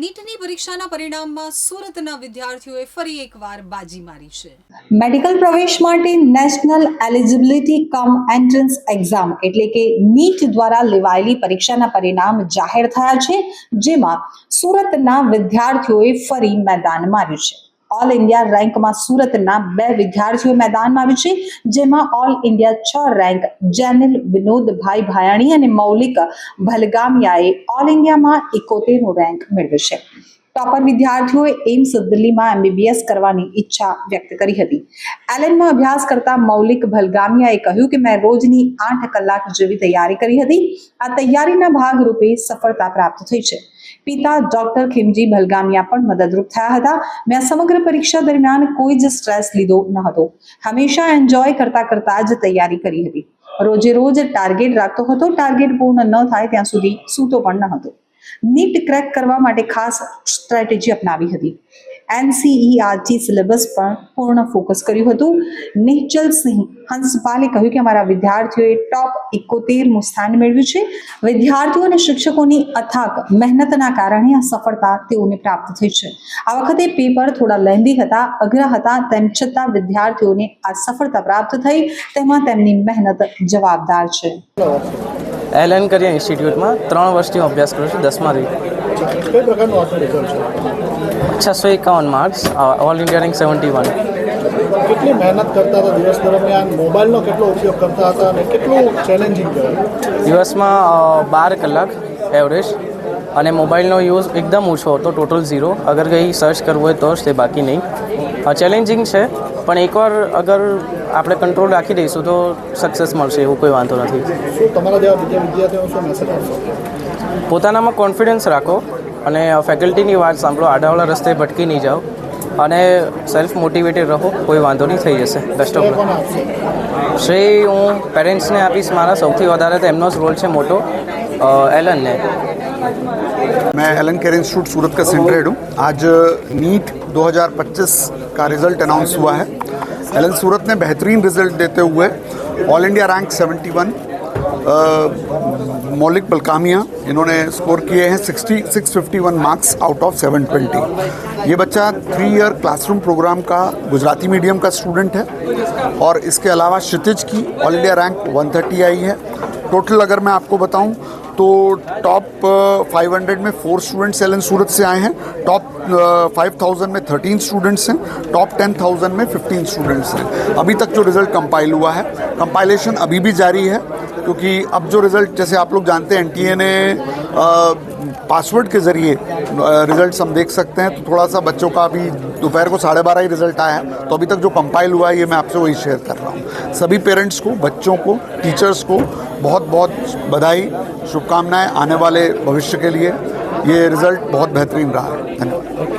નીટની પરીક્ષાના પરિણામમાં સુરતના વિદ્યાર્થીઓએ ફરી એકવાર બાજી મારી છે. મેડિકલ પ્રવેશ માટે national eligibility cum entrance exam એટલે કે નીટ દ્વારા લેવાયેલી પરીક્ષાના પરિણામ જાહેર થયા છે, જેમાં સુરતના વિદ્યાર્થીઓએ ફરી મેદાન માર્યું છે. ઓલ ઇન્ડિયા રેન્કમાં સુરતના બે વિદ્યાર્થીઓ મેદાનમાં આવ્યું છે, જેમાં ઓલ ઇન્ડિયા છ રેન્ક જેનિલ વિનોદભાઈ ભાયાણી અને મૌલિક ભલગામિયાએ ઓલ ઇન્ડિયામાં એકોતેરનો રેન્ક મેળવ્યો છે. ટોપર વિદ્યાર્થીઓએ એમ્સ દિલ્હીમાં એમબીબીએસ કરવાની ઈચ્છા વ્યક્ત કરી હતી. એલએનમાં અભ્યાસ કરતા મૌલિક ભલગામિયાએ કહ્યું કે મેં રોજની આઠ કલાક જેવી તૈયારી કરી હતી. આ તૈયારીના ભાગરૂપે સફળતા પ્રાપ્ત થઈ છે. પિતા ડોક્ટર ખિમજી ભલગામિયા પણ મદદરૂપ થયા હતા. મેં સમગ્ર પરીક્ષા દરમિયાન કોઈ જ સ્ટ્રેસ લીધો ન હતો. હંમેશા એન્જોય કરતા કરતા જ તૈયારી કરી હતી. રોજે રોજ ટાર્ગેટ રાખતો હતો. ટાર્ગેટ પૂર્ણ ન થાય ત્યાં સુધી સૂતો પણ ન હતો. નીટ ક્રેક કરવા માટે ખાસ સ્ટ્રેટેજી અપનાવી હતી. એનસીઈઆરટી સિલેબસ પર પૂર્ણ ફોકસ કર્યું હતું. નિહચલ સિંહ હંસપાલે કહ્યું કે અમારા વિદ્યાર્થીઓએ ટોપ એકોતેરમું સ્થાન મેળવ્યું છે. વિદ્યાર્થીઓ અને શિક્ષકોની અથાક, મહેનતના કારણે આ સફળતા તેઓને પ્રાપ્ત થઈ છે. આ વખતે પેપર થોડા લહેંદી હતા, અઘરા હતા, તેમ છતાં વિદ્યાર્થીઓને આ સફળતા પ્રાપ્ત થઈ. તેમાં તેમની મહેનત જવાબદાર છે. એલએન કરિયા ઇન્સ્ટિટ્યૂટમાં. ત્રણ વર્ષથી હું અભ્યાસ કરું છું દસમાંથી છસો એકાવન marks all India rank seventy one કેટલી મહેનત કરતા હતા દિવસ દરમિયાન? મોબાઈલનો કેટલો ઉપયોગ કરતા હતા અને કેટલું ચેલેન્જિંગ દિવસમાં બાર કલાક એવરેજ અને મોબાઈલનો યુઝ એકદમ ઓછો હતો ટોટલ ઝીરો અગર કંઈ સર્ચ કરવું હોય તો જ તે બાકી નહીં. ચેલેન્જિંગ છે. પણ એકવાર અગર આપણે કંટ્રોલ રાખી દઈશું તો સક્સેસ મળશે એવું કોઈ વાંધો નથી શું તમારા જેવા બીજા વિદ્યાર્થીઓને શું મેસેજ આપશો પોતાનામાં કોન્ફિડન્સ રાખો અને ફેકલ્ટીની વાત સાંભળો આડાવાળા રસ્તે ભટકી નહીં જાઓ અને સેલ્ફ મોટિવેટેડ રહો કોઈ વાંધો નહીં થઈ જશે બેસ્ટ ઓફ કોને આપશો શ્રેય હું પેરેન્ટ્સને આપીશ મારા સૌથી વધારે તો એમનો જ રોલ છે મોટો અ, એલનને मैं एलन केयर इंस्टीट्यूट सूरत का सेंटर हेड हूँ आज नीट 2025 का रिजल्ट अनाउंस हुआ है एलन सूरत ने बेहतरीन रिज़ल्ट देते हुए ऑल इंडिया रैंक 71 अ, मौलिक बलकामिया इन्होंने स्कोर किए हैं 60 651 मार्क्स आउट ऑफ़ 720 ये बच्चा थ्री ईयर क्लासरूम प्रोग्राम का गुजराती मीडियम का स्टूडेंट है और इसके अलावा क्षितिज की ऑल इंडिया रैंक 130 आई है। टोटल अगर मैं आपको बताऊँ तो टॉप फाइव हंड्रेड में फोर स्टूडेंट्स एल सूरत से आए हैं। टॉप फाइव थाउज़ेंड में थर्टीन स्टूडेंट्स हैं। टॉप टेन थाउज़ेंड में फिफ्टीन स्टूडेंट्स हैं। अभी तक जो रिज़ल्ट कंपाइल हुआ है कंपाइलेशन अभी भी जारी है, क्योंकि अब जो रिज़ल्ट जैसे आप लोग जानते हैं एन ने पासवर्ड के ज़रिए रिज़ल्ट हम देख सकते हैं। तो थोड़ा सा बच्चों का अभी दोपहर को साढ़े बारह ही रिज़ल्ट आया है। तो अभी तक जो कंपाइल हुआ है, ये मैं आपसे वही शेयर कर रहा हूँ। सभी पेरेंट्स को, बच्चों को टीचर्स को बहुत बहुत बधाई, शुभकामनाएँ आने वाले भविष्य के लिए। ये रिज़ल्ट बहुत बेहतरीन रहा है। धन्यवाद।